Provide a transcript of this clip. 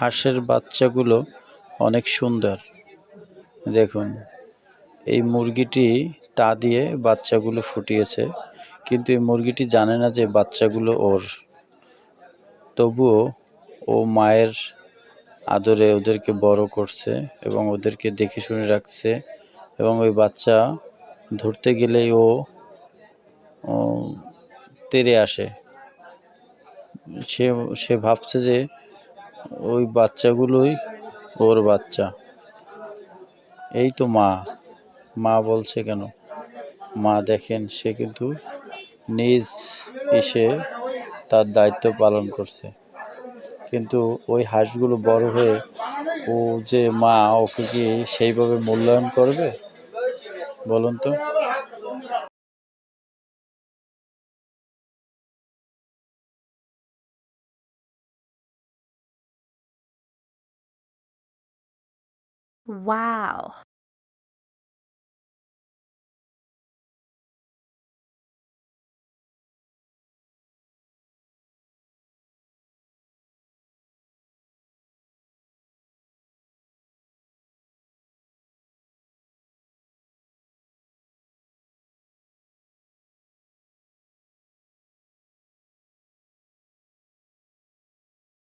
হাঁসের বাচ্চাগুলো অনেক সুন্দর। দেখুন, এই মুরগিটি তা দিয়ে বাচ্চাগুলো ফুটিয়েছে, কিন্তু এই মুরগিটি জানে না যে বাচ্চাগুলো ওর। তবুও ও মায়ের আদরে ওদেরকে বড় করছে এবং ওদেরকে দেখে শুনে রাখছে এবং ওই বাচ্চা ধরতে গেলেই ও তেড়ে আসে। সে সে ভাবছে যে ওই বাচ্চাগুলোই ওর বাচ্চা। এই তো মা। মা বলছে কেন? মা দেখেন, সে কিন্তু নিজ এসে তার দায়িত্ব পালন করছে। কিন্তু ওই হাঁসগুলো বড় হয়ে ও যে মা ওকে কি সেইভাবে মূল্যায়ন করবে? বলুন তো। Wow